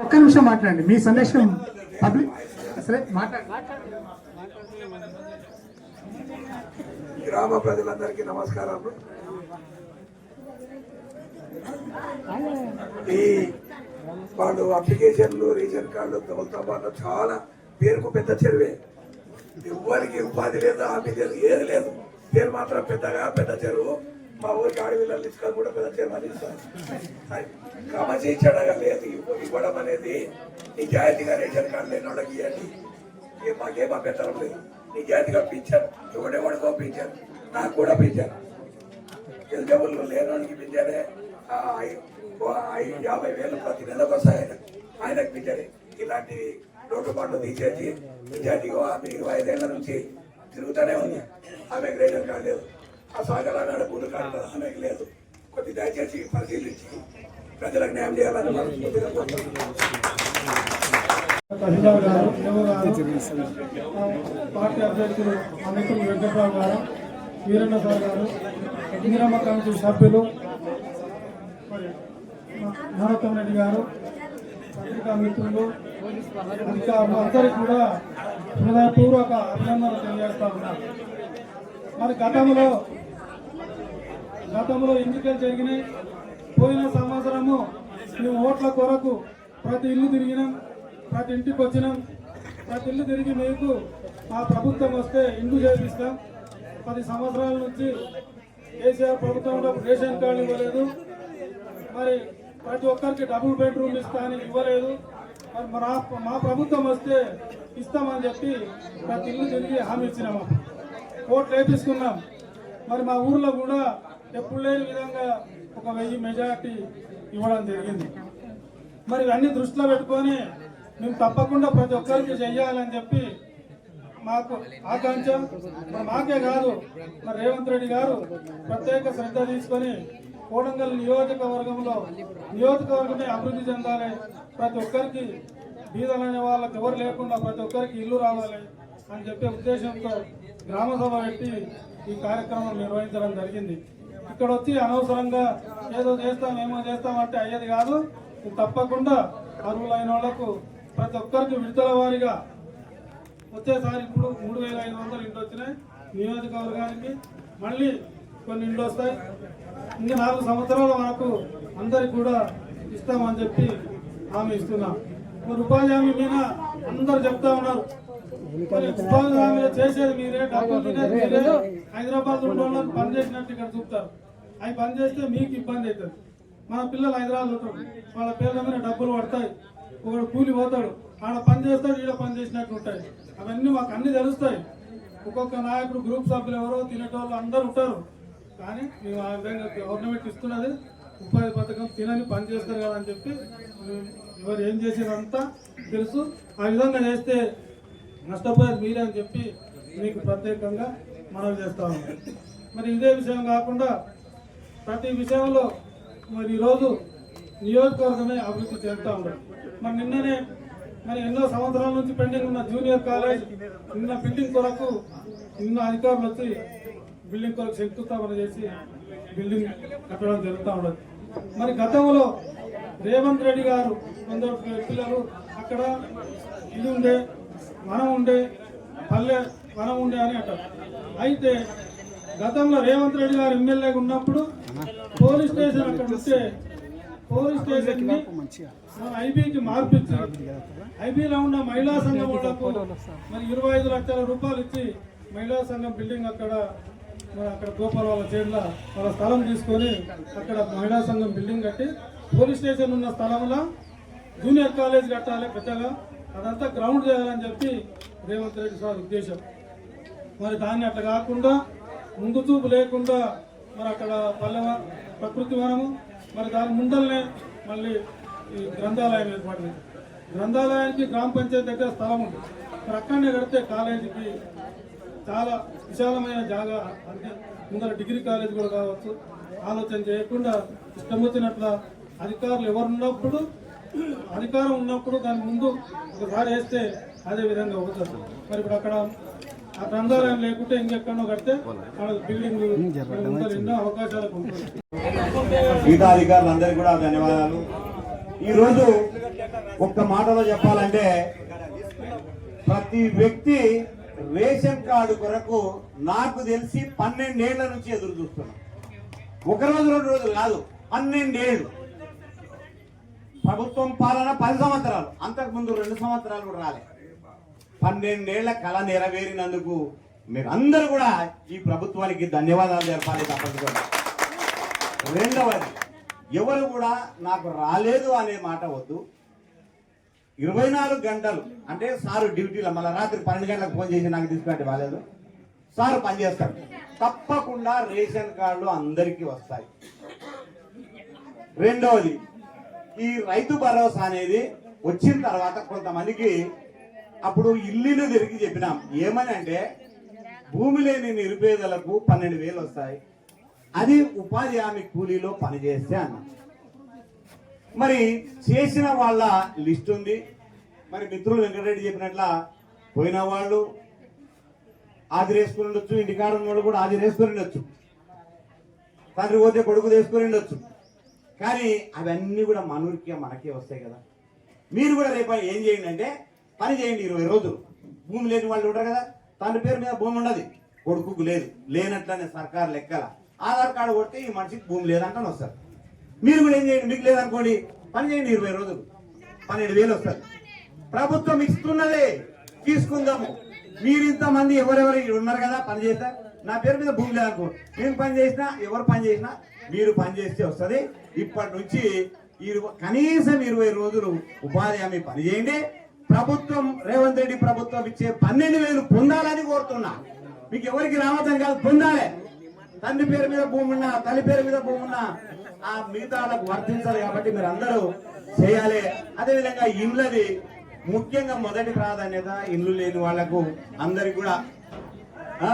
ఒక్క నిమిషం మాట్లాడండి. మీ సందేశం పబ్లిక్ సరే మాట్లాడండి గ్రామ ప్రజలందరికీ నమస్కారం. ఈ వాళ్ళు అప్లికేషన్లు రేషన్ కార్డు తోలుతాం చాలా పేరుకు పెద్ద చెరువే. ఎవ్వరికి ఉపాధి లేదు హామీ లేదు ఏది లేదు. పేరు మాత్రం పెద్దగా పెద్ద చెరువు. మా ఊరికి ఆడవిల్లలు తీసుకొని కూడా పెద్ద చెరువు అని ఇస్తారు క్రమశిక్షణగా లేదు ఇవ్వ- ఇవ్వడం అనేది నిజాయితీగా రేషన్ కార్డు లేని వాళ్ళకి ఇవ్వండి ఏ మాకేం అభ్యంతరం లేదు. నిజాయితీగా పింఛాను ఎవడెవడికో పింఛాను నాకు కూడా పెంచారు? ఎలిజబుల్ లేనోనికి పెంచానే యాభై వేలు ప్రతి నెలకు వస్తాయి ఆయన. ఆయనకు పెంచాలి ఇలాంటి లోటుపాట్లు తీసేసి నిజాయితీగా ఆమె ఇరవై ఐదేళ్ళ నుంచి తిరుగుతూనే ఉంది. ఆమెకు రేషన్ కార్డు లేదు ఆ సాగరా నాడు బూటు కార్డు ఆమెకు లేదు. కొద్ది దయచేసి పరిశీలించి ప్రజలకు న్యాయం చేయాలని గారు పార్టీ అభ్యర్థులు అనంతం వెంకట్రావు గారు వీరన్న సార్ గారు ఇందిరమ్మ కమిటీ సభ్యులు నరోత్తం రెడ్డి గారు పత్రికా మిత్రులు ఇంకా అందరికీ కూడా హృదయపూర్వక అభినందనలు తెలియజేస్తా ఉన్నారు మరి గతంలో గతంలో ఎన్నికలు జరిగినాయి పోయిన సంవత్సరము మేము ఓట్ల కొరకు ప్రతి ఇల్లు తిరిగినాం ప్రతి ఇంటికి వచ్చినాం. ప్రతి ఇల్లు తిరిగి మీకు మా ప్రభుత్వం వస్తే ఇండ్లు చేపిస్తాం. పది సంవత్సరాల నుంచి కేసీఆర్ ప్రభుత్వంలో రేషన్ కార్డు ఇవ్వలేదు. మరి ప్రతి ఒక్కరికి డబుల్ బెడ్రూమ్ ఇస్తా అని ఇవ్వలేదు. మరి మా మా ప్రభుత్వం వస్తే ఇస్తామని చెప్పి ప్రతి ఇల్లు తిరిగి హామీ ఇచ్చినాము ఓట్లు వేపిస్తున్నాం. మరి మా ఊర్లో కూడా ఎప్పుడు లేని విధంగా ఒక వెయ్యి మెజార్టీ ఇవ్వడం జరిగింది. మరి ఇవన్నీ దృష్టిలో పెట్టుకొని మేము తప్పకుండా ప్రతి ఒక్కరికి చెయ్యాలని చెప్పి మాకు ఆకాంక్ష. మరి మాకే కాదు మరి రేవంత్ రెడ్డి గారు ప్రత్యేక శ్రద్ధ తీసుకొని కోడంగల్ నియోజకవర్గంలో నియోజకవర్గమే అభివృద్ధి చెందాలి. ప్రతి ఒక్కరికి బీదలనే వాళ్ళకి ఎవరు లేకుండా ప్రతి ఒక్కరికి ఇల్లు రావాలి అని చెప్పే ఉద్దేశంతో గ్రామ సభ పెట్టి ఈ కార్యక్రమం నిర్వహించడం జరిగింది. ఇక్కడ వచ్చి అనవసరంగా ఏదో చేస్తాం ఏమో చేస్తాం అంటే అయ్యేది కాదు. తప్పకుండా అర్హులైన వాళ్ళకు ప్రతి ఒక్కరికి విడుదల వారిగా వచ్చేసారి ఇప్పుడు మూడు వేల ఐదు వందలు ఇంటి వచ్చినాయి. నియోజకవర్గానికి మళ్ళీ కొన్ని ఇండ్లు వస్తాయి. ఇంకా నాలుగు సంవత్సరాల వరకు అందరికి కూడా ఇస్తామని చెప్పి హామీ ఇస్తున్నాం. మరి ఉపాధి హామీ మీద అందరు చెప్తా ఉన్నారు. మరి ఉపాధి హామీలో చేసేది మీరే డబ్బులు మీరే. హైదరాబాద్ ఉన్న పని చేసినట్టు ఇక్కడ చూపుతారు. అవి పని చేస్తే మీకు ఇబ్బంది అవుతుంది. మన పిల్లలు హైదరాబాద్ ఉంటారు. వాళ్ళ పేర్ల మీద డబ్బులు పడతాయి. ఒకడు కూలి పోతాడు. ఆడ పని చేస్తాడు ఈడ పని చేసినట్టు ఉంటాయి. అవన్నీ మాకు అన్ని తెలుస్తాయి. ఒక్కొక్క నాయకుడు గ్రూప్ సభ్యులు ఎవరో తినేటోళ్ళు అందరు ఉంటారు. కానీ మేము ఆ విధంగా గవర్నమెంట్ ఇస్తున్నది ఉపాధి పథకం తినని పని చేస్తారు కదా అని చెప్పి ఎవరు ఏం చేసేదంతా తెలుసు. ఆ విధంగా చేస్తే నష్టపోయేది మీరే అని చెప్పి మీకు ప్రత్యేకంగా మనవి చేస్తా ఉన్నాం. మరి ఇదే విషయం కాకుండా ప్రతి విషయంలో మరి ఈరోజు నియోజకవర్గమే అభివృద్ధి చెందుతా ఉన్నాం. మరి నిన్ననే మరి ఎన్నో సంవత్సరాల నుంచి పెండింగ్ ఉన్న జూనియర్ కాలేజ్ నిన్న బిల్డింగ్ కొరకు నిన్న అధికారులు వచ్చి బిల్డింగ్ కొరకు శంకుస్థాపన చేసి బిల్డింగ్ కట్టడం జరుగుతూ ఉండదు మరి గతంలో రేవంత్ రెడ్డి గారు కొందరు పిల్లలు అక్కడ ఇది ఉండే మనం ఉండే పల్లె మనం ఉండే అని అంటారు. అయితే గతంలో రేవంత్ రెడ్డి గారు ఎమ్మెల్యేగా ఉన్నప్పుడు పోలీస్ స్టేషన్ అక్కడ ఉంటే పోలీస్ స్టేషన్ ఐబీకి మార్పించి ఐబీలో ఉన్న మహిళా సంఘం వాళ్ళకు మరి ఇరవై ఐదు లక్షల రూపాయలు ఇచ్చి మహిళా సంఘం బిల్డింగ్ అక్కడ మరి అక్కడ గోపాల్ వాళ్ళ చేతుల వాళ్ళ స్థలం తీసుకొని అక్కడ మహిళా సంఘం బిల్డింగ్ కట్టి పోలీస్ స్టేషన్ ఉన్న స్థలంలో జూనియర్ కాలేజ్ కట్టాలి పెద్దగా అదంతా గ్రౌండ్ చేయాలని చెప్పి రేవంత్ రెడ్డి సార్ ఉద్దేశం. మరి దాన్ని అట్లా కాకుండా ముందు చూపు లేకుండా మరి అక్కడ పల్లెవ ప్రకృతి వనము మరి దాని ముందరనే మళ్ళీ ఈ గ్రంథాలయం ఏర్పడింది. గ్రంథాలయానికి గ్రామ పంచాయతీ దగ్గర స్థలం ఉంది. మరి అక్కడనే కడితే కాలేజీకి చాలా విశాలమైన జాగా అంటే ముందర డిగ్రీ కాలేజ్ కూడా కావచ్చు. ఆలోచన చేయకుండా ఇష్టం వచ్చినట్ల అధికారులు ఎవరున్నప్పుడు అధికారం ఉన్నప్పుడు దాని ముందు ఒకసారి వేస్తే అదే విధంగా అవుతుంది. మరి ఇప్పుడు అక్కడ ఆ గ్రంథాలయం లేకుంటే ఇంకెక్కడో కడితే బిల్డింగ్ ఎన్నో అవకాశాలకు ఉంటుంది మిగతా అధికారులందరికీ కూడా ధన్యవాదాలు. ఈరోజు ఒక్క మాటలో చెప్పాలంటే ప్రతి వ్యక్తి రేషన్ కార్డు కొరకు నాకు తెలిసి పన్నెండేళ్ళ నుంచి ఎదురు చూస్తున్నాం. ఒక రోజు రెండు రోజులు కాదు పన్నెండేళ్ళు. ప్రభుత్వం పాలన పది సంవత్సరాలు. అంతకుముందు రెండు సంవత్సరాలు కూడా రాలే. పన్నెండేళ్ళ కళ నెరవేరినందుకు మీరు అందరూ కూడా ఈ ప్రభుత్వానికి ధన్యవాదాలు తెలపాలి తప్పకుండా. రెండవది ఎవరు కూడా నాకు రాలేదు అనే మాట వద్దు. ఇరవై నాలుగు గంటలు అంటే సారు డ్యూటీలో మళ్ళీ రాత్రి పన్నెండు గంటలకు ఫోన్ చేసి నాకు తీసుకుంటే బాగాలేదు సారు పనిచేస్తాడు తప్పకుండా రేషన్ కార్డులు అందరికీ వస్తాయి. రెండవది ఈ రైతు భరోసా అనేది వచ్చిన తర్వాత కొంతమందికి అప్పుడు ఇల్లు తిరిగి చెప్పినాం. ఏమని అంటే భూమి లేని నిరుపేదలకు పన్నెండు వేలు వస్తాయి. అది ఉపాధి హామీ కూలీలో పనిచేస్తే అన్నాం. మరి చేసిన వాళ్ళ లిస్ట్ ఉంది. మరి మిత్రులు వెంకటరెడ్డి చెప్పినట్ల పోయిన వాళ్ళు ఆదిరేసుకుని ఉండొచ్చు ఇంటికాడ ఉన్న వాళ్ళు కూడా ఆదిరేసుకుని ఉండొచ్చు. తండ్రి పోతే కొడుకు తీసుకుని ఉండొచ్చు. కానీ అవన్నీ కూడా మనూరికే మనకే వస్తాయి కదా. మీరు కూడా రేపు ఏం చేయండి అంటే పని చేయండి ఇరవై రోజులు. భూమి లేని వాళ్ళు ఉంటారు కదా తన పేరు మీద భూమి ఉండదు. కొడుకుకు లేదు లేనట్లనే సర్కారు లెక్కల. ఆధార్ కార్డు కొడితే ఈ మనిషికి భూమి లేదంటాను వస్తారు. మీరు కూడా ఏం చేయండి? మీకు లేదనుకోండి పని చేయండి ఇరవై రోజులు. పన్నెండు వేలు వస్తారు ప్రభుత్వం ఇస్తున్నదే తీసుకుందాము. మీరు ఇంతమంది ఎవరెవరు ఉన్నారు కదా పని చేస్తా. నా పేరు మీద భూమి లేదనుకో నేను పని చేసినా ఎవరు పని చేసినా మీరు పని చేస్తే వస్తుంది. ఇప్పటి నుంచి కనీసం ఇరవై రోజులు ఉపాధి హామీ పని చేయండి. ప్రభుత్వం రేవంత్ రెడ్డి ప్రభుత్వం ఇచ్చే పన్నెండు వేలు పొందాలని కోరుతున్నా. మీకు ఎవరికి రావద్దని కాదు పొందాలి? తండ్రి పేరు మీద భూమి ఉన్నా తల్లి పేరు మీద భూమి ఉన్నా ఆ మిగతా వాళ్ళకు వర్తించాలి కాబట్టి మీరు అందరూ చేయాలి. అదేవిధంగా ఇండ్లది ముఖ్యంగా మొదటి ప్రాధాన్యత ఇల్లు లేని వాళ్ళకు అందరికి కూడా ఆ,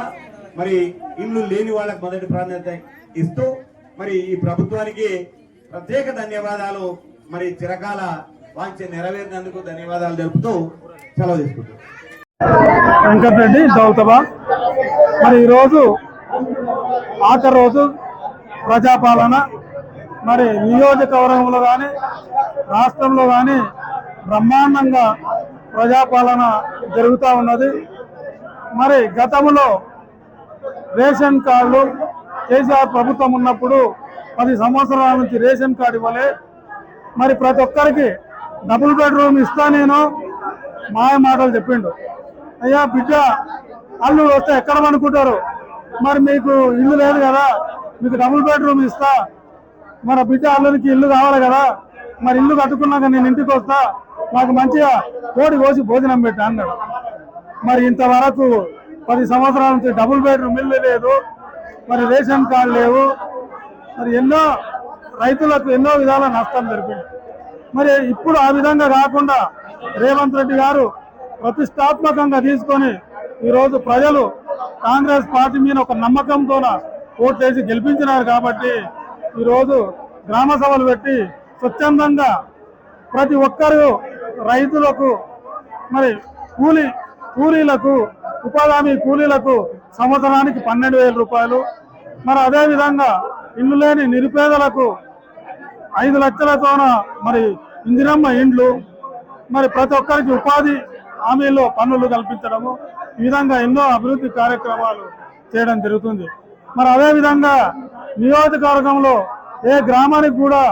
మరి ఇల్లు లేని వాళ్ళకు మొదటి ప్రాధాన్యత ఇస్తూ మరి ఈ ప్రభుత్వానికి ప్రత్యేక ధన్యవాదాలు. మరి చిరకాల వాంఛ నెరవేరినందుకు ధన్యవాదాలు తెలుపుతూ సెలవు తీసుకుంటాం వెంకటరెడ్డి దౌతబా మరి ఈరోజు ఆఖరి రోజు ప్రజాపాలన మరి నియోజకవర్గంలో కానీ రాష్ట్రంలో కానీ బ్రహ్మాండంగా ప్రజాపాలన జరుగుతూ ఉన్నది. మరి గతంలో రేషన్ కార్డులు కేసీఆర్ ప్రభుత్వం ఉన్నప్పుడు పది సంవత్సరాల నుంచి రేషన్ కార్డు ఇవ్వలే. మరి ప్రతి ఒక్కరికి డబుల్ బెడ్రూమ్ ఇస్తా నేను. మాయ మాటలు చెప్పిండు. అయ్యా బిడ్డ అల్లు వస్తే ఎక్కడ అనుకుంటారు మరి మీకు ఇల్లు లేదు కదా మీకు డబుల్ బెడ్రూమ్ ఇస్తా. మన బిడ్డ అల్లునికి ఇల్లు కావాలి కదా మరి ఇల్లు కట్టుకున్నాక నేను ఇంటికి వస్తా. నాకు మంచిగా కోడి కోసి భోజనం పెట్టా అన్నాడు. మరి ఇంతవరకు పది సంవత్సరాల నుంచి డబుల్ బెడ్రూమ్ ఇల్లు లేదు మరి రేషన్ కార్డు లేవు. మరి ఎన్నో రైతులకు ఎన్నో విధాల నష్టం జరిపింది మరి ఇప్పుడు ఆ విధంగా కాకుండా రేవంత్ రెడ్డి గారు ప్రతిష్టాత్మకంగా తీసుకొని ఈరోజు ప్రజలు కాంగ్రెస్ పార్టీ మీద ఒక నమ్మకంతోన ఓట్లేసి గెలిపించినారు కాబట్టి ఈరోజు గ్రామ సభలు పెట్టి స్వచ్ఛందంగా ప్రతి ఒక్కరు రైతులకు మరి కూలి కూలీలకు ఉపాధి హామీ కూలీలకు సంవత్సరానికి పన్నెండు వేల రూపాయలు. మరి అదే విధంగా ఇల్లు లేని నిరుపేదలకు ఐదు లక్షలతోన మరి ఇందిరమ్మ ఇండ్లు మరి ప్రతి ఒక్కరికి ఉపాధి హామీలో పనులు కల్పించడము ఈ విధంగా ఎన్నో అభివృద్ధి కార్యక్రమాలు చేయడం జరుగుతుంది. మరి అదేవిధంగా నియోజకవర్గంలో ఏ గ్రామానికి కూడా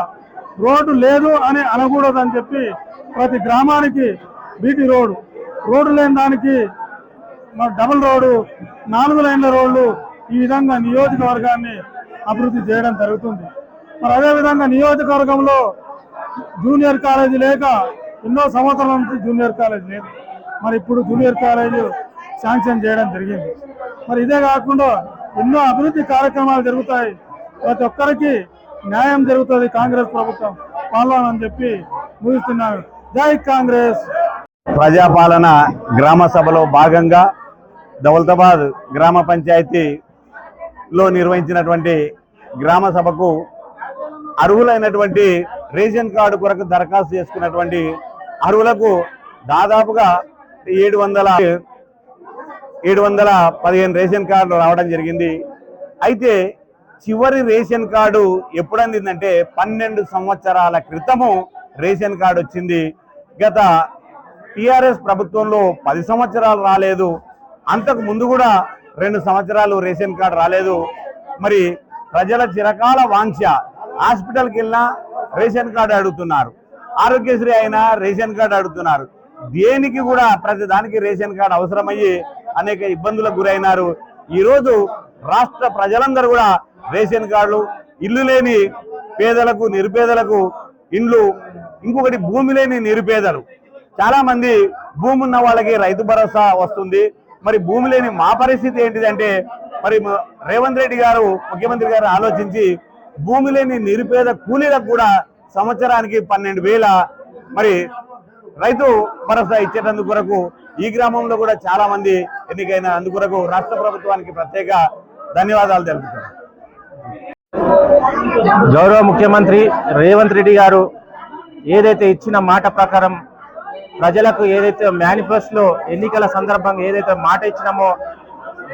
రోడ్డు లేదు అని అనకూడదని చెప్పి ప్రతి గ్రామానికి బీటీ రోడ్డు. రోడ్డు లేని దానికి మరి డబుల్ రోడ్డు నాలుగు లైన్ల రోడ్లు ఈ విధంగా నియోజకవర్గాన్ని అభివృద్ధి చేయడం జరుగుతుంది. మరి అదే విధంగా నియోజకవర్గంలో జూనియర్ కాలేజీ లేక ఎన్నో సంవత్సరాల నుంచి జూనియర్ కాలేజ్ లేదు. మరి ఇప్పుడు జూనియర్ కాలేజ్ శాంక్షన్ చేయడం జరిగింది. మరి ఇదే కాకుండా ఎన్నో అభివృద్ధి కార్యక్రమాలు జరుగుతాయి. ప్రతి ఒక్కరికి న్యాయం జరుగుతుంది కాంగ్రెస్ ప్రభుత్వం పాలనని చెప్పి ముగిస్తున్నాను. జై కాంగ్రెస్! ప్రజాపాలన గ్రామ సభలో భాగంగా దౌలతాబాద్ గ్రామ పంచాయతీలో నిర్వహించినటువంటి గ్రామ సభకు అర్హులైనటువంటి రేషన్ కార్డు కొరకు దరఖాస్తు చేసుకున్నటువంటి అర్హులకు దాదాపుగా ఏడు వందల ఏడు వందల పదిహేను రేషన్ కార్డులు రావడం జరిగింది. అయితే చివరి రేషన్ కార్డు ఎప్పుడందిందంటే పన్నెండు సంవత్సరాల క్రితము రేషన్ కార్డు వచ్చింది. గత టిఆర్ఎస్ ప్రభుత్వంలో పది సంవత్సరాలు రాలేదు. అంతకు ముందు కూడా రెండు సంవత్సరాలు రేషన్ కార్డు రాలేదు. మరి ప్రజల చిరకాల వాంఛ హాస్పిటల్కి వెళ్ళినా రేషన్ కార్డు అడుగుతున్నారు. ఆరోగ్యశ్రీ అయినా రేషన్ కార్డు అడుగుతున్నారు. దేనికి కూడా ప్రతి దానికి రేషన్ కార్డు అవసరమయ్యి అనేక ఇబ్బందులకు గురైనారు. ఈరోజు రాష్ట్ర ప్రజలందరూ కూడా రేషన్ కార్డులు ఇల్లు లేని పేదలకు నిరుపేదలకు ఇండ్లు ఇంకొకటి భూమి లేని నిరుపేదలు. చాలామంది భూమి ఉన్న వాళ్ళకి రైతు భరోసా వస్తుంది. మరి భూమి లేని మా పరిస్థితి ఏంటిదంటే మరి రేవంత్ రెడ్డి గారు ముఖ్యమంత్రి గారు ఆలోచించి భూమి లేని నిరుపేద కూలీలకు కూడా సంవత్సరానికి పన్నెండు వేల మరి రైతు భరోసా ఇచ్చేటందుకు కొరకు ఈ గ్రామంలో కూడా చాలా మంది ఎన్నికైన అందుకొరకు రాష్ట్ర ప్రభుత్వానికి ప్రత్యేక ధన్యవాదాలు తెలుపుతున్నాను గౌరవ ముఖ్యమంత్రి రేవంత్ రెడ్డి గారు ఏదైతే ఇచ్చిన మాట ప్రకారం ప్రజలకు ఏదైతే మేనిఫెస్టోలో ఎన్నికల సందర్భంగా ఏదైతే మాట ఇచ్చినామో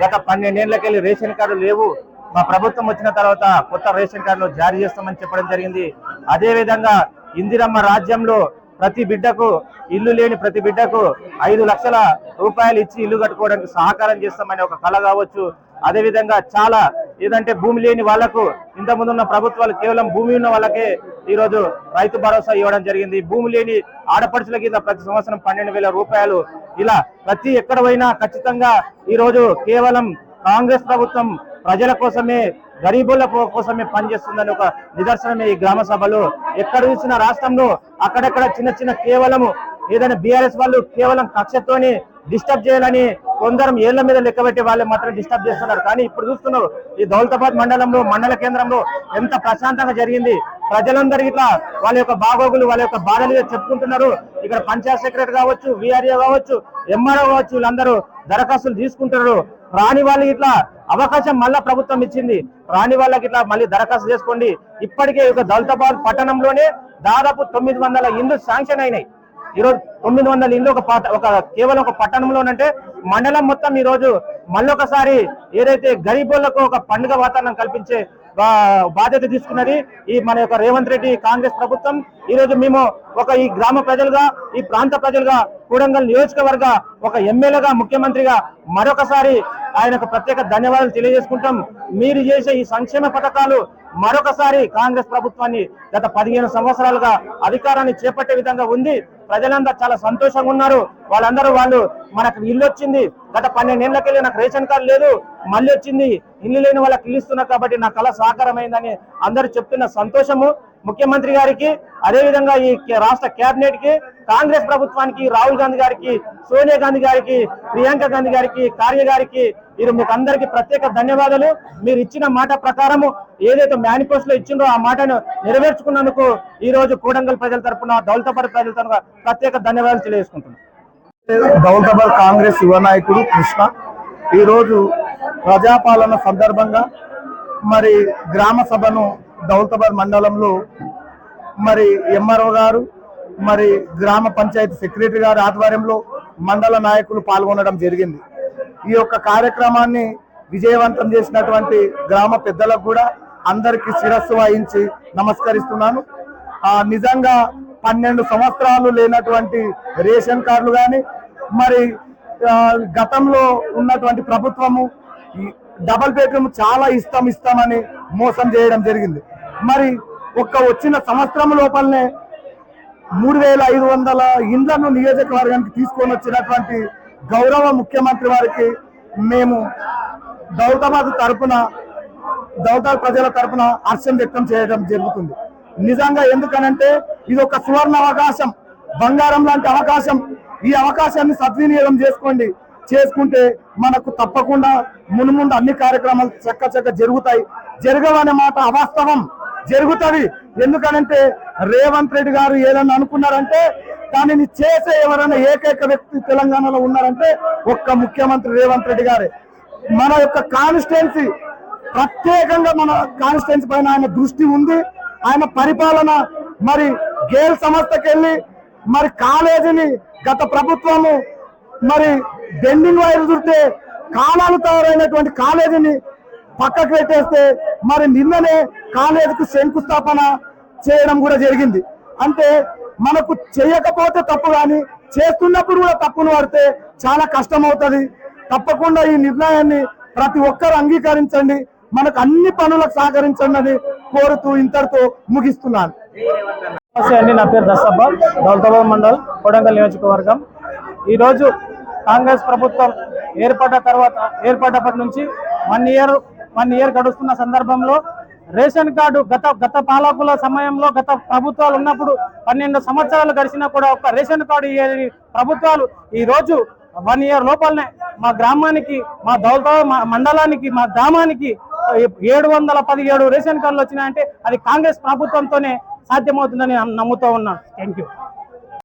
గత పన్నెండేళ్ళకెళ్ళి రేషన్ కార్డు లేవు. మా ప్రభుత్వం వచ్చిన తర్వాత కొత్త రేషన్ కార్డులు జారీ చేస్తామని చెప్పడం జరిగింది. అదేవిధంగా ఇందిరమ్మ రాజ్యంలో ప్రతి బిడ్డకు ఇల్లు లేని ప్రతి బిడ్డకు ఐదు లక్షల రూపాయలు ఇచ్చి ఇల్లు కట్టుకోవడానికి సహకారం చేస్తామని ఒక కళ కావచ్చు. అదేవిధంగా చాలా ఏదంటే భూమి లేని వాళ్ళకు ఇంతకుముందు ఉన్న ప్రభుత్వాలు కేవలం భూమి ఉన్న వాళ్ళకే ఈ రోజు రైతు భరోసా ఇవ్వడం జరిగింది. భూమి లేని ఆడపడుచుల కింద ప్రతి సంవత్సరం పన్నెండు వేల రూపాయలు ఇలా ప్రతి ఎక్కడ పోయినా ఖచ్చితంగా ఈ రోజు కేవలం కాంగ్రెస్ ప్రభుత్వం ప్రజల కోసమే గరీబుల కోసమే పనిచేస్తుందని ఒక నిదర్శనమే ఈ గ్రామ సభలో. ఎక్కడ చూసిన రాష్ట్రంలో అక్కడక్కడ చిన్న చిన్న కేవలము ఏదైనా బీఆర్ఎస్ వాళ్ళు కేవలం కక్షతోని డిస్టర్బ్ చేయాలని కొందరు ఏళ్ళ మీద లెక్క పెట్టే వాళ్ళు మాత్రం డిస్టర్బ్ చేస్తున్నారు. కానీ ఇప్పుడు చూస్తున్నారు ఈ దౌలతాబాద్ మండలంలో మండల కేంద్రంలో ఎంత ప్రశాంతంగా జరిగింది. ప్రజలందరూ ఇట్లా వాళ్ళ యొక్క బాగోగులు వాళ్ళ యొక్క బాధలు చెప్పుకుంటున్నారు. ఇక్కడ పంచాయత్ సెక్రటరీ కావచ్చు విఆర్ఏ కావచ్చు ఎంఆర్ఓ కావచ్చు వీళ్ళందరూ దరఖాస్తులు తీసుకుంటున్నారు. రాని వాళ్ళకి ఇట్లా అవకాశం మళ్ళా ప్రభుత్వం ఇచ్చింది. రాని వాళ్ళకి ఇట్లా మళ్ళీ దరఖాస్తు చేసుకోండి. ఇప్పటికే ఒక దౌలతాబాద్ పట్టణంలోనే దాదాపు తొమ్మిది వందల ఇండ్లు శాంక్షన్ అయినాయి. ఈరోజు తొమ్మిది వందల ఇండ్లు ఒక ఒక కేవలం ఒక పట్టణంలోనంటే మండలం మొత్తం ఈరోజు మళ్ళొకసారి ఏదైతే గరీబులకు ఒక పండుగ వాతావరణం కల్పించే బాధ్యత తీసుకున్నది ఈ మన యొక్క రేవంత్ రెడ్డి కాంగ్రెస్ ప్రభుత్వం. ఈ రోజు మేము ఒక ఈ గ్రామ ప్రజలుగా ఈ ప్రాంత ప్రజలుగా కూడంగల్ నియోజకవర్గ ఒక ఎమ్మెల్యేగా ముఖ్యమంత్రిగా మరొకసారి ఆయనకు ప్రత్యేక ధన్యవాదాలు తెలియజేసుకుంటాం. మీరు చేసే ఈ సంక్షేమ పథకాలు మరొకసారి కాంగ్రెస్ ప్రభుత్వాన్ని గత పదిహేను సంవత్సరాలుగా అధికారాన్ని చేపట్టే విధంగా ఉంది. ప్రజలందరూ చాలా సంతోషంగా ఉన్నారు. వాళ్ళందరూ వాళ్ళు మనకు ఇల్లు వచ్చింది. గత పన్నెండేళ్ళకెళ్ళి నాకు రేషన్ కార్డు లేదు మళ్ళీ వచ్చింది. ఇల్లు లేని వాళ్ళకి ఇల్లు ఇస్తున్నారు కాబట్టి నా కళ సాకారమైందని అందరూ చెప్తున్న సంతోషము. ముఖ్యమంత్రి గారికి అదేవిధంగా ఈ కే- రాష్ట్ర కేబినెట్కి కాంగ్రెస్ ప్రభుత్వానికి రాహుల్ గాంధీ గారికి సోనియా గాంధీ గారికి ప్రియాంక గాంధీ గారికి కార్య గారికి మీరు మీకు అందరికి ప్రత్యేక ధన్యవాదాలు. మీరు ఇచ్చిన మాట ప్రకారము ఏదైతే మేనిఫెస్టోలో ఇచ్చిందో ఆ మాటను నెరవేర్చుకున్నందుకు ఈ రోజు కూడంగల్ ప్రజల తరపున దౌలతాబాద్ ప్రజల తరపున ప్రత్యేక ధన్యవాదాలు తెలియజేసుకుంటున్నాను. దౌలతాబాద్ కాంగ్రెస్ యువ నాయకుడు కృష్ణ. ఈరోజు ప్రజాపాలన సందర్భంగా మరి గ్రామ సభను దౌలతాబాద్ మండలంలో మరి ఎంఆర్ఓ గారు మరి గ్రామ పంచాయతీ సెక్రటరీ గారి ఆధ్వర్యంలో మండల నాయకులు పాల్గొనడం జరిగింది. ఈ యొక్క కార్యక్రమాన్ని విజయవంతం చేసినటువంటి గ్రామ పెద్దలకు కూడా అందరికీ శిరస్సు వహించి నమస్కరిస్తున్నాను. ఆ నిజంగా పన్నెండు సంవత్సరాలు లేనటువంటి రేషన్ కార్డులు కానీ మరి గతంలో ఉన్నటువంటి ప్రభుత్వము డబల్ బెడ్రూమ్ చాలా ఇస్తాం ఇస్తామని మోసం చేయడం జరిగింది. మరి ఒక్క వచ్చిన సంవత్సరం లోపలనే మూడు వేల ఐదు వందల ఇండ్లను నియోజకవర్గానికి తీసుకొని వచ్చినటువంటి గౌరవ ముఖ్యమంత్రి వారికి మేము దౌతాబాద్ తరపున దౌతాబాద్ ప్రజల తరపున హర్షం వ్యక్తం చేయడం జరుగుతుంది. నిజంగా ఎందుకనంటే ఇది ఒక సువర్ణ అవకాశం బంగారం లాంటి అవకాశం. ఈ అవకాశాన్ని సద్వినియోగం చేసుకోండి. చేసుకుంటే మనకు తప్పకుండా మునుముందు అన్ని కార్యక్రమాలు చక్క చక్క జరుగుతాయి. జరగవనే మాట అవాస్తవం. జరుగుతుంది. ఎందుకనంటే రేవంత్ రెడ్డి గారు ఏదన్నా అనుకున్నారంటే దానిని చేసే ఎవరైనా ఏకైక వ్యక్తి తెలంగాణలో ఉన్నారంటే ఒక్క ముఖ్యమంత్రి రేవంత్ రెడ్డి గారే. మన యొక్క కాన్స్టిట్యున్సీ ప్రత్యేకంగా మన కాన్స్టిట్యున్సీ పైన ఆయన దృష్టి ఉంది. ఆయన పరిపాలన మరి గేల్ సంస్థకి వెళ్ళి మరి కాలేజీని గత ప్రభుత్వము మరి బెండింగ్ వైర్ చుడితే కాలాలు తయారైనటువంటి కాలేజీని పక్కకు పెట్టేస్తే మరి నిన్ననే కాలేజీకి శంకుస్థాపన చేయడం కూడా జరిగింది. అంటే మనకు చేయకపోతే తప్పు కానీ చేస్తున్నప్పుడు కూడా తప్పును పడితే చాలా కష్టం అవుతుంది తప్పకుండా ఈ నిర్ణయాన్ని ప్రతి ఒక్కరు అంగీకరించండి. మనకు అన్ని పనులకు సహకరించండి కోరుతూ ఇంతటితో ముగిస్తున్నాను. నమస్తే అండి నా పేరు దసబ్బ దౌలతాబాద్ మండల్ కొడంగల్ నియోజకవర్గం. ఈరోజు కాంగ్రెస్ ప్రభుత్వం ఏర్పడ్డ తర్వాత ఏర్పడ్డప్పటి నుంచి వన్ ఇయర్ వన్ ఇయర్ గడుస్తున్న సందర్భంలో రేషన్ కార్డు గత గత పాలకుల సమయంలో గత ప్రభుత్వాలు ఉన్నప్పుడు పన్నెండు సంవత్సరాలు గడిచినా కూడా ఒక రేషన్ కార్డు ఇయ్యని ప్రభుత్వాలు ఈరోజు వన్ ఇయర్ లోపలనే మా గ్రామానికి మా దౌలతాబాద్ మా మండలానికి మా గ్రామానికి ఏడు వందల పదిహేడు రేషన్ కార్డులు వచ్చినాయంటే అది కాంగ్రెస్ ప్రభుత్వంతోనే సాధ్యమవుతుందని నమ్ముతూ ఉన్నాను థ్యాంక్ యూ